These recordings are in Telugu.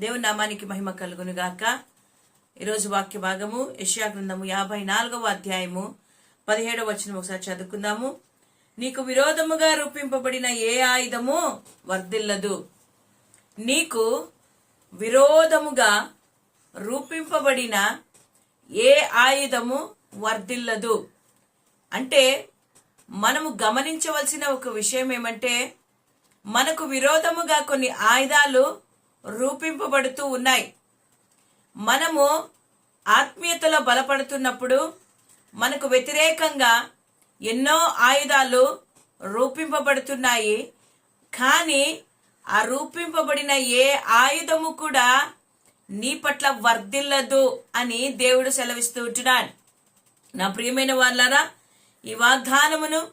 దేవుని నామానికి మహిమ కలుగును గాక ఈరోజు వాక్య భాగము యష్యా గ్రంథము యాభై నాలుగవ అధ్యాయము పదిహేడవ వచనం ఒకసారి చదువుకుందాము. నీకు విరోధముగా రూపింపబడిన ఏ ఆయుధము వర్ధిల్లదు. నీకు విరోధముగా రూపింపబడిన ఏ ఆయుధము వర్ధిల్లదు. అంటే మనము గమనించవలసిన ఒక విషయం ఏమంటే మనకు విరోధముగా కొన్ని ఆయుధాలు రూపింపబడుతూ ఉన్నాయి. మనము ఆత్మీయతలో బలపడుతున్నప్పుడు మనకు వ్యతిరేకంగా ఎన్నో ఆయుధాలు రూపింపబడుతున్నాయి. కానీ ఆ రూపింపబడిన ఏ ఆయుధము కూడా నీ పట్ల వర్ధిల్లదు అని దేవుడు సెలవిస్తూ ఉంటున్నాడు. నా ప్రియమైన వాళ్ళారా ఈ వాగ్దానమును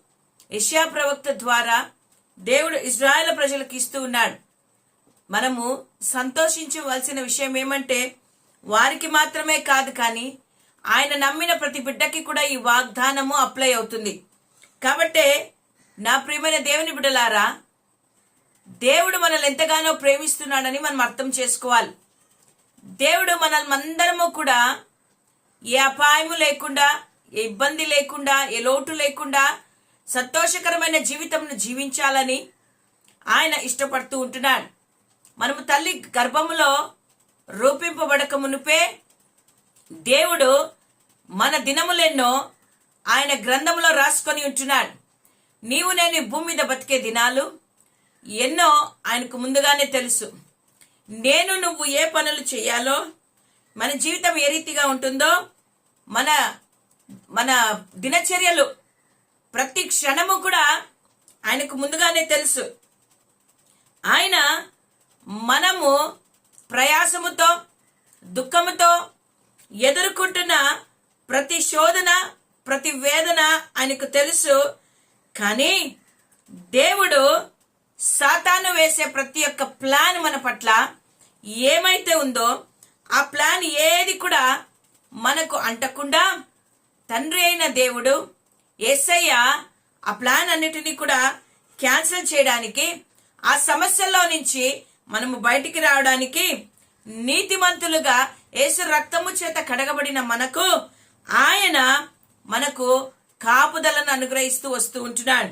యెషయా ప్రవక్త ద్వారా దేవుడు ఇజ్రాయెల్ ప్రజలకు ఇస్తూ ఉన్నాడు. మనము సంతోషించవలసిన విషయం ఏమంటే వారికి మాత్రమే కాదు కానీ ఆయన నమ్మిన ప్రతి బిడ్డకి కూడా ఈ వాగ్దానము అప్లై అవుతుంది. కాబట్టే నా ప్రియమైన దేవుని బిడ్డలారా దేవుడు మనల్ని ఎంతగానో ప్రేమిస్తున్నాడని మనం అర్థం చేసుకోవాలి. దేవుడు మనల్ని అందరము కూడా ఏ అపాయము లేకుండా ఏ ఇబ్బంది లేకుండా ఏ లోటు లేకుండా సంతోషకరమైన జీవితంను జీవించాలని ఆయన ఇష్టపడుతూ ఉంటున్నాడు. మనము తల్లి గర్భములో రూపింపబడక మునుపే దేవుడు మన దినములెన్నో ఆయన గ్రంథములో రాసుకొని ఉంటున్నాడు. నీవు నేను భూమి మీద బతికే దినాలు ఎన్నో ఆయనకు ముందుగానే తెలుసు. నేను నువ్వు ఏ పనులు చేయాలో మన జీవితం ఏ రీతిగా ఉంటుందో మన మన దినచర్యలు ప్రతి క్షణము కూడా ఆయనకు ముందుగానే తెలుసు. ఆయన మనము ప్రయాసముతో దుఃఖముతో ఎదుర్కొంటున్న ప్రతి శోధన ప్రతి వేదన ఆయనకు తెలుసు. కానీ దేవుడు సాతాను వేసే ప్రతి ఒక్క ప్లాన్ మన పట్ల ఏమైతే ఉందో ఆ ప్లాన్ ఏది కూడా మనకు అంటకుండా తండ్రి అయిన దేవుడు ఏసయ్య ఆ ప్లాన్ అన్నిటినీ కూడా క్యాన్సిల్ చేయడానికి ఆ సమస్యల్లో నుంచి మనము బయటికి రావడానికి నీతిమంతులుగా యేసు రక్తము చేత కడగబడిన మనకు ఆయన మనకు కాపుదలను అనుగ్రహిస్తూ వస్తూ ఉంటున్నాడు.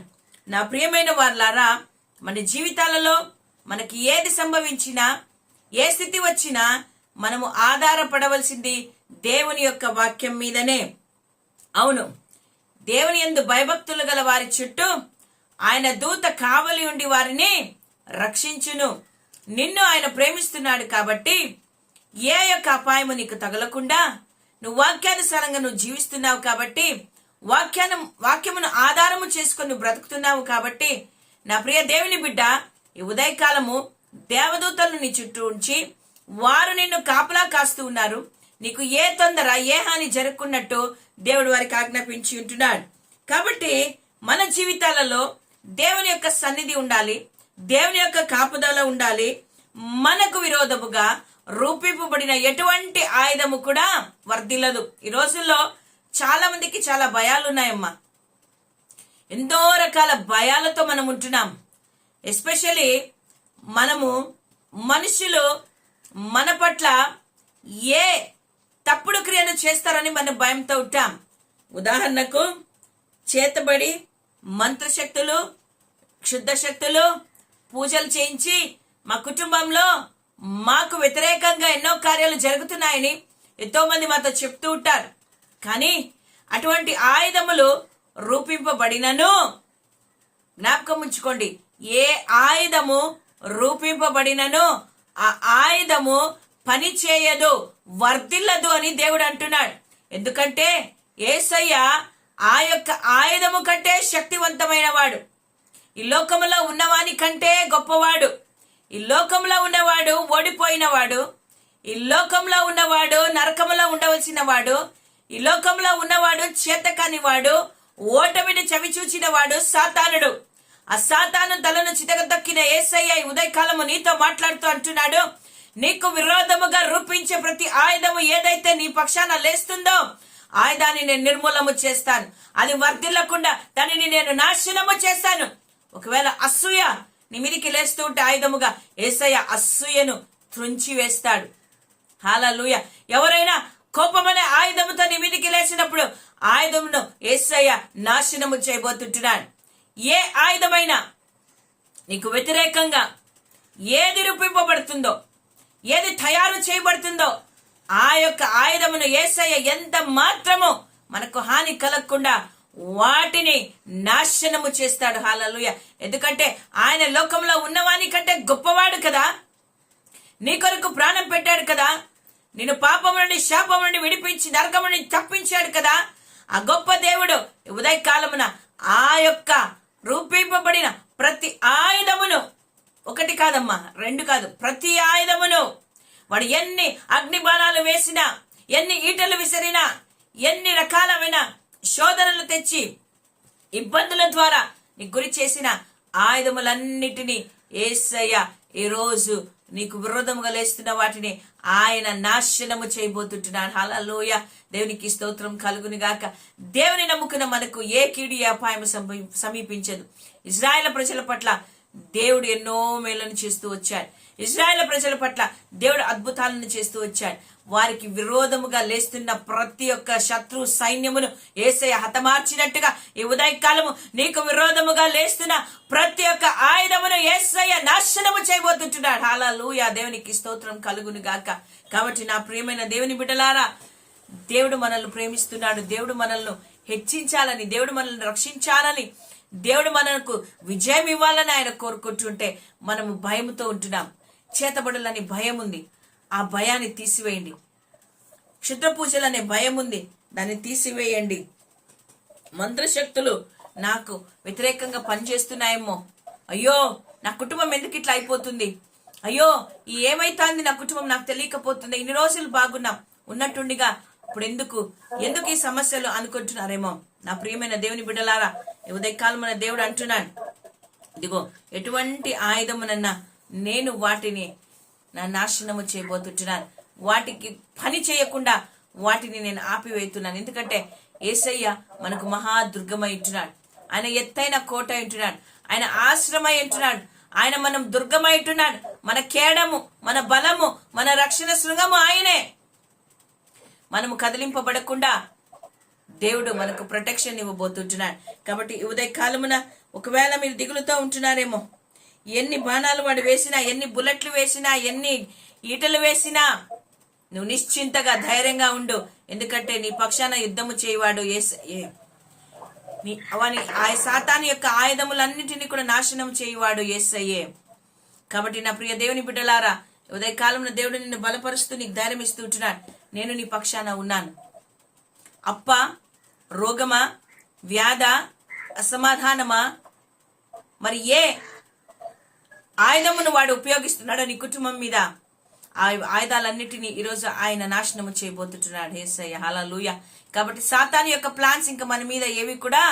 నా ప్రియమైన వార్లారా మన జీవితాలలో మనకి ఏది సంభవించినా ఏ స్థితి వచ్చినా మనము ఆధారపడవలసింది దేవుని యొక్క వాక్యం మీదనే. అవును దేవుని ఎందు భయభక్తులు గల వారి చుట్టూ ఆయన దూత కావలి ఉండి వారిని రక్షించును. నిన్ను ఆయన ప్రేమిస్తున్నాడు కాబట్టి ఏ యొక్క అపాయము నీకు తగలకుండా నువ్వు వాక్యానుసారంగా నువ్వు జీవిస్తున్నావు కాబట్టి వాక్యాను వాక్యమును ఆధారము చేసుకొని నువ్వు బ్రతుకుతున్నావు కాబట్టి నా ప్రియ దేవుని బిడ్డ ఈ ఉదయకాలము దేవదూతలను నీ చుట్టూ ఉంచి వారు నిన్ను కాపలా కాస్తూ ఉన్నారు. నీకు ఏ తొందర ఏ హాని జరగకున్నట్టు దేవుడు వారికి ఆజ్ఞాపించి ఉంటున్నాడు. కాబట్టి మన జీవితాలలో దేవుని యొక్క సన్నిధి ఉండాలి. దేవుని యొక్క కాపుదల ఉండాలి. మనకు విరోధముగా రూపింపబడిన ఎటువంటి ఆయుధము కూడా వర్ధిల్లదు. ఈ రోజుల్లో చాలా మందికి చాలా భయాలు ఉన్నాయమ్మా. ఎంతో రకాల భయాలతో మనం ఉంటున్నాం. ఎస్పెషలీ మనము మనుషులు మన పట్ల ఏ తప్పుడు క్రియను చేస్తారని మనం భయంతో ఉంటాం. ఉదాహరణకు చేతబడి మంత్రశక్తులు క్షుద్ధ శక్తులు పూజలు చేయించి మా కుటుంబంలో మాకు వ్యతిరేకంగా ఎన్నో కార్యాలు జరుగుతున్నాయని ఎంతో మంది మాతో చెప్తూ ఉంటారు. కానీ అటువంటి ఆయుధములు రూపింపబడినను జ్ఞాపకం ఉంచుకోండి. ఏ ఆయుధము రూపింపబడినను ఆ ఆయుధము పని చేయదు వర్ధిల్లదు అని దేవుడు అంటున్నాడు. ఎందుకంటే ఏసయ్య ఆ యొక్క ఆయుధము కంటే శక్తివంతమైన వాడు. ఈ లోకంలో ఉన్నవాని కంటే గొప్పవాడు. ఈ లోకంలో ఉన్నవాడు ఓడిపోయినవాడు. ఈ లోకంలో ఉన్నవాడు నరకంలో ఉండవలసిన వాడు ఈ లోకంలో ఉన్నవాడు చేతకాని వాడు ఓటమిని చవిచూచిన వాడు సాతానుడు. ఆ సాతాను తలను చితగదక్కిన ఏసయ్య ఉదయకాలము నీతో మాట్లాడుతూ అంటున్నాడు. నీకు విరోధముగా రూపించే ప్రతి ఆయుధము ఏదైతే నీ పక్షాన లేస్తుందో ఆయుధాన్ని నేను నిర్మూలము చేస్తాను. అది వర్ధిల్లకుండా దానిని నేను నాశనము చేస్తాను. ఒకవేళ అసూయ నిమిరికి లేస్తుంటే లేస్తూ ఉంటే ఆయుధముగా ఏసయ్య అసూయను త్రుంచి వేస్తాడు హాలూయ ఎవరైనా కోపమనే ఆయుధముతో నిమిరికి లేచినప్పుడు ఆయుధమును ఏసయ్య నాశనము చేయబోతుంటున్నాడు. ఏ ఆయుధమైనా నీకు వ్యతిరేకంగా ఏది రూపింపబడుతుందో ఏది తయారు చేయబడుతుందో ఆ యొక్క ఆయుధమును ఏసయ్య ఎంత మాత్రము మనకు హాని కలగకుండా వాటిని నాశనము చేస్తాడు. హాలలుయ ఎందుకంటే ఆయన లోకంలో ఉన్నవాని కంటే గొప్పవాడు కదా. నీ కొరకు ప్రాణం పెట్టాడు కదా. నిన్ను పాపం నుండి శాపం నుండి విడిపించి నరకం నుండి తప్పించాడు కదా. ఆ గొప్ప దేవుడు ఉదయ ఉదయకాలమున ఆ యొక్క రూపింపబడిన ప్రతి ఆయుధమును ఒకటి కాదమ్మా రెండు కాదు ప్రతి ఆయుధమును వాడు ఎన్ని అగ్ని బాణాలు వేసినా ఎన్ని ఈటలు విసిరినా ఎన్ని రకాలమైన శోధనలు తెచ్చి ఇబ్బందుల ద్వారా నీకు గురి చేసిన ఆయుధములన్నిటినీ ఏసయ్య ఈ రోజు నీకు విరోధముగా లేస్తున్న వాటిని ఆయన నాశనము చేయబోతుంటున్నాడు. హలలోయ దేవునికి స్తోత్రం కలుగుని గాక. దేవుని నమ్ముకున్న మనకు ఏ కీడు అపాయం సమీపించదు. ఇజ్రాయెల్ ప్రజల పట్ల దేవుడు ఎన్నో మేలను చేస్తూ వచ్చాడు. ఇజ్రాయెల్ ప్రజల పట్ల దేవుడు అద్భుతాలను చేస్తూ వచ్చాడు. వారికి విరోధముగా లేస్తున్న ప్రతి ఒక్క శత్రు సైన్యమును ఏసయ హతమార్చినట్టుగా ఈ ఉదయకాలము నీకు విరోధముగా లేస్తున్న ప్రతి ఒక్క ఆయుధమును ఏసయ నాశనము చేయబోతుంటున్నాడు. హాలూయా దేవునికి స్తోత్రం కలుగును గాక. కాబట్టి నా ప్రియమైన దేవుని బిడ్డలారా దేవుడు మనల్ని ప్రేమిస్తున్నాడు. దేవుడు మనల్ని హెచ్చించాలని దేవుడు మనల్ని రక్షించాలని దేవుడు మనకు విజయం ఇవ్వాలని ఆయన కోరుకుంటుంటే మనము భయముతో ఉంటున్నాం. చేతబడులని భయం ఉంది ఆ భయాన్ని తీసివేయండి. క్షుద్ర పూజలు అనే భయం ఉంది దాన్ని తీసివేయండి. మంత్రశక్తులు నాకు వ్యతిరేకంగా పనిచేస్తున్నాయేమో. అయ్యో నా కుటుంబం ఎందుకు ఇట్లా అయిపోతుంది? అయ్యో ఈ ఏమైతుంది నా కుటుంబం నాకు తెలియకపోతుంది. ఇన్ని రోజులు బాగున్నాం. ఉన్నట్టుండిగా ఇప్పుడు ఎందుకు ఎందుకు ఈ సమస్యలు అనుకుంటున్నారేమో? నా ప్రియమైన దేవుని బిడ్డలారా ఈ ఉదయకాలమైన దేవుడు అంటున్నాడు. ఇదిగో ఎటువంటి ఆయుధమునన్నా నేను వాటిని నా నాశనము చేయబోతుంటున్నాను. వాటికి పని చేయకుండా వాటిని నేను ఆపివేస్తున్నాను ఎందుకంటే ఏసయ్య మనకు మహాదుర్గమై ఉంటున్నాడు ఆయన ఎత్తైన కోట ఉంటున్నాడు ఆయన ఆశ్రమై ఉంటున్నాడు ఆయన మనం దుర్గమై ఉంటున్నాడు మన కేడము మన బలము మన రక్షణ శృంగము ఆయనే. మనము కదిలింపబడకుండా దేవుడు మనకు ప్రొటెక్షన్ ఇవ్వబోతుంటున్నాడు కాబట్టి ఉదయకాలమున ఉదయ కాలమున ఒకవేళ మీరు దిగులుతో ఉంటున్నారేమో ఎన్ని బాణాలు వాడు వేసినా ఎన్ని బుల్లెట్లు వేసినా ఎన్ని ఈటలు వేసినా నువ్వు నిశ్చింతగా ధైర్యంగా ఉండు. ఎందుకంటే నీ పక్షాన యుద్ధము చేయవాడు ఏ- నీ అవని ఆ సాతాని యొక్క ఆయుధములన్నిటినీ కూడా నాశనం చేయవాడు ఏసయ్యే. కాబట్టి నా ప్రియ దేవుని బిడ్డలారా ఉదయ కాలంలో దేవుడు నిన్ను బలపరుస్తూ నీకు ధైర్యం ఇస్తూ ఉంటున్నాడు. నేను నీ పక్షాన ఉన్నాను. అప్ప రోగమా వ్యాధ అసమాధానమా మరి ఏ ఆయుధమును వాడు ఉపయోగిస్తున్నాడు నీ కుటుంబం మీద. ఆయుధాలన్నిటినీ ఈరోజు ఆయన నాశనము చేయబోతుంటున్నాడు. హేసయ్య లూయ కాబట్టి సాతాన్ యొక్క ప్లాన్స్ ఇంకా మన మీద ఏవి కూడా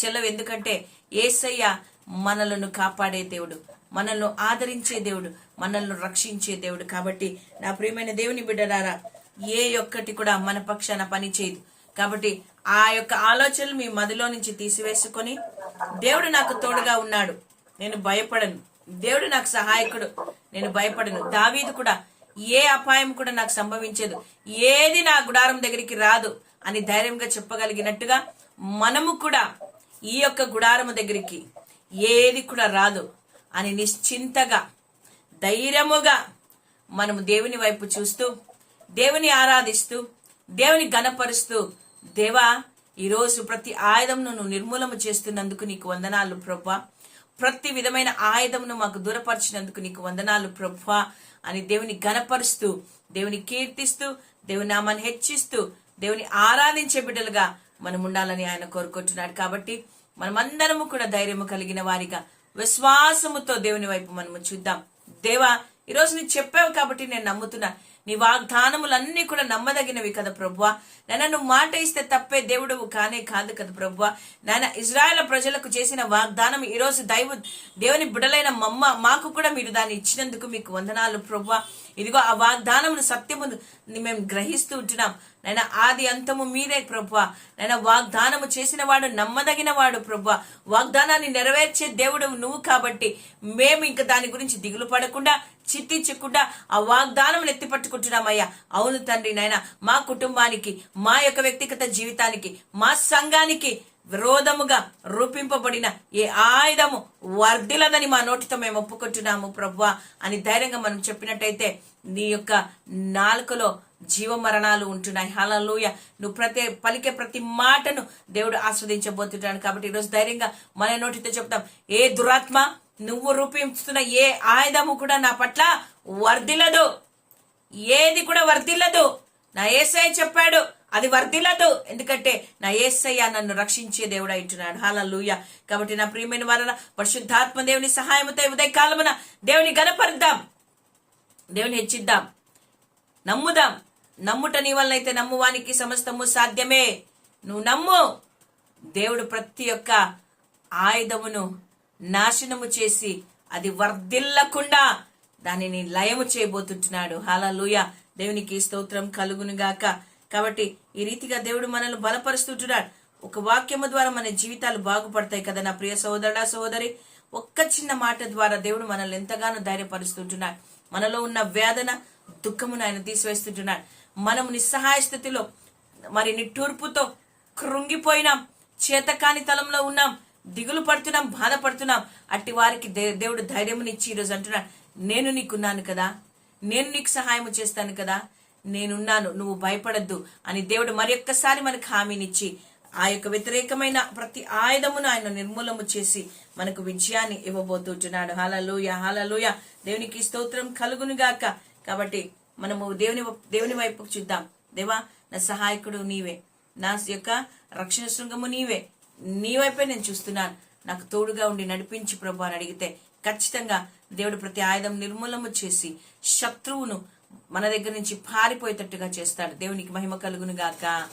చెల్లవు. ఎందుకంటే ఏసయ్య మనలను కాపాడే దేవుడు మనల్ని ఆదరించే దేవుడు మనల్ని రక్షించే దేవుడు. కాబట్టి నా ప్రియమైన దేవుని బిడ్డరారా ఏ ఒక్కటి కూడా మన పక్షాన పని చేయదు. కాబట్టి ఆ యొక్క ఆలోచనలు మీ మదిలో నుంచి తీసివేసుకొని దేవుడు నాకు తోడుగా ఉన్నాడు. నేను భయపడను. దేవుడు నాకు సహాయకుడు. నేను భయపడను. దావీదు కూడా ఏ అపాయం కూడా నాకు సంభవించదు. ఏది నా గుడారం దగ్గరికి రాదు అని ధైర్యంగా చెప్పగలిగినట్టుగా మనము కూడా ఈ యొక్క గుడారము దగ్గరికి ఏది కూడా రాదు అని నిశ్చింతగా ధైర్యముగా మనము దేవుని వైపు చూస్తూ దేవుని ఆరాధిస్తూ దేవుని గణపరుస్తూ దేవా ఈరోజు ప్రతి ఆయుధంను నువ్వు నిర్మూలన చేస్తున్నందుకు నీకు వందనాలు ప్రభా. ప్రతి విధమైన ఆయుధమును మాకు దూరపరిచినందుకు నీకు వందనాలు ప్రభు అని దేవుని గణపరుస్తూ దేవుని కీర్తిస్తూ దేవుని నామాన్ని హెచ్చిస్తూ దేవుని ఆరాధించే బిడ్డలుగా మనం ఉండాలని ఆయన కోరుకుంటున్నాడు. కాబట్టి మనమందరము కూడా ధైర్యము కలిగిన వారిగా విశ్వాసముతో దేవుని వైపు మనము చూద్దాం. దేవా ఈరోజు నీకు చెప్పావు కాబట్టి నేను నమ్ముతున్నా. నీ వాగ్దానములన్నీ కూడా నమ్మదగినవి కదా ప్రభువ. నన్ను నువ్వు మాట ఇస్తే తప్పే దేవుడవు కానే కాదు కదా ప్రభువ. నాన్న ఇజ్రాయెల్ ప్రజలకు చేసిన వాగ్దానం ఈరోజు దైవ దేవుని బిడలైన మమ్మ మాకు కూడా మీరు దాన్ని ఇచ్చినందుకు మీకు వందనాలు ప్రభువ. ఇదిగో ఆ వాగ్దానమును సత్యమును మేము గ్రహిస్తూ ఉంటున్నాం. నైనా ఆది అంతము మీరే ప్రభు నైనా వాగ్దానము చేసిన వాడు నమ్మదగిన వాడు ప్రభు వాగ్దానాన్ని నెరవేర్చే దేవుడు నువ్వు కాబట్టి మేము ఇంకా దాని గురించి దిగులు పడకుండా చిట్టించకుండా ఆ వాగ్దానం ఎత్తి పట్టుకుంటున్నామయ్యా అవును తండ్రి నాయన మా కుటుంబానికి మా యొక్క వ్యక్తిగత జీవితానికి మా సంఘానికి విరోధముగా రూపింపబడిన ఏ ఆయుధము వర్ధిలదని మా నోటితో మేము ఒప్పుకుంటున్నాము ప్రభు అని ధైర్యంగా మనం చెప్పినట్టయితే నీ యొక్క నాలుకలో జీవ మరణాలు ఉంటున్నాయి. హలలోయ నువ్వు ప్రతి పలికే ప్రతి మాటను దేవుడు ఆస్వాదించబోతున్నాడు కాబట్టి ఈరోజు ధైర్యంగా మన నోటితో చెప్తాం. ఏ దురాత్మ నువ్వు రూపించుతున్న ఏ ఆయుధము కూడా నా పట్ల వర్ధిల్లదు. ఏది కూడా వర్ధిల్లదు. నా ఏసఐ చెప్పాడు అది వర్ధిల్లదు. ఎందుకంటే నా ఏసయ్య నన్ను రక్షించే దేవుడు అంటున్నాడు హాలూయ కాబట్టి నా ప్రియమైన వలన పరిశుద్ధాత్మ దేవుని సహాయముతో ఉదయ కాలమున దేవుని గనపరుద్దాం. దేవుని హెచ్చిద్దాం. నమ్ముదాం. నమ్ముట నీ వల్ల అయితే నమ్మువానికి సమస్తము సాధ్యమే. నువ్వు నమ్ము. దేవుడు ప్రతి ఒక్క ఆయుధమును నాశనము చేసి అది వర్ధిల్లకుండా దానిని లయము చేయబోతుంటున్నాడు. హలలుయ దేవునికి స్తోత్రం కలుగును గాక కాబట్టి ఈ రీతిగా దేవుడు మనల్ని బలపరుస్తుంటున్నాడు ఒక వాక్యము ద్వారా మన జీవితాలు బాగుపడతాయి కదా నా ప్రియ సోదరుడా సోదరి ఒక్క చిన్న మాట ద్వారా దేవుడు మనల్ని ఎంతగానో ధైర్యపరుస్తుంటున్నాడు మనలో ఉన్న వేదన దుఃఖమును ఆయన తీసివేస్తుంటున్నాడు. మనం నిస్సహాయ స్థితిలో మరి నిట్టూర్పుతో కృంగిపోయినాం చేతకాని తలంలో ఉన్నాం దిగులు పడుతున్నాం బాధపడుతున్నాం. అట్టి వారికి దే- దేవుడు ధైర్యమునిచ్చి ఈరోజు అంటున్నాడు నేను నీకున్నాను కదా. నేను నీకు సహాయం చేస్తాను కదా. నేనున్నాను నువ్వు భయపడద్దు అని దేవుడు మరి ఒక్కసారి మనకు హామీనిచ్చి ఆ యొక్క వ్యతిరేకమైన ప్రతి ఆయుధమును ఆయన నిర్మూలము చేసి మనకు విజయాన్ని ఇవ్వబోతున్నాడు హాలలోయ హాలలోయ దేవునికి స్తోత్రం కలుగును గాక. కాబట్టి మనము దేవుని దేవుని వైపు చూద్దాం. దేవా నా సహాయకుడు నీవే. నా యొక్క రక్షణ శృంగము నీవే. నీ వైపే నేను చూస్తున్నాను. నాకు తోడుగా ఉండి నడిపించి ప్రభు అని అడిగితే ఖచ్చితంగా దేవుడు ప్రతి ఆయుధం నిర్మూలము చేసి శత్రువును మన దగ్గర నుంచి పారిపోయేటట్టుగా చేస్తాడు. దేవునికి మహిమ కలుగును గాక.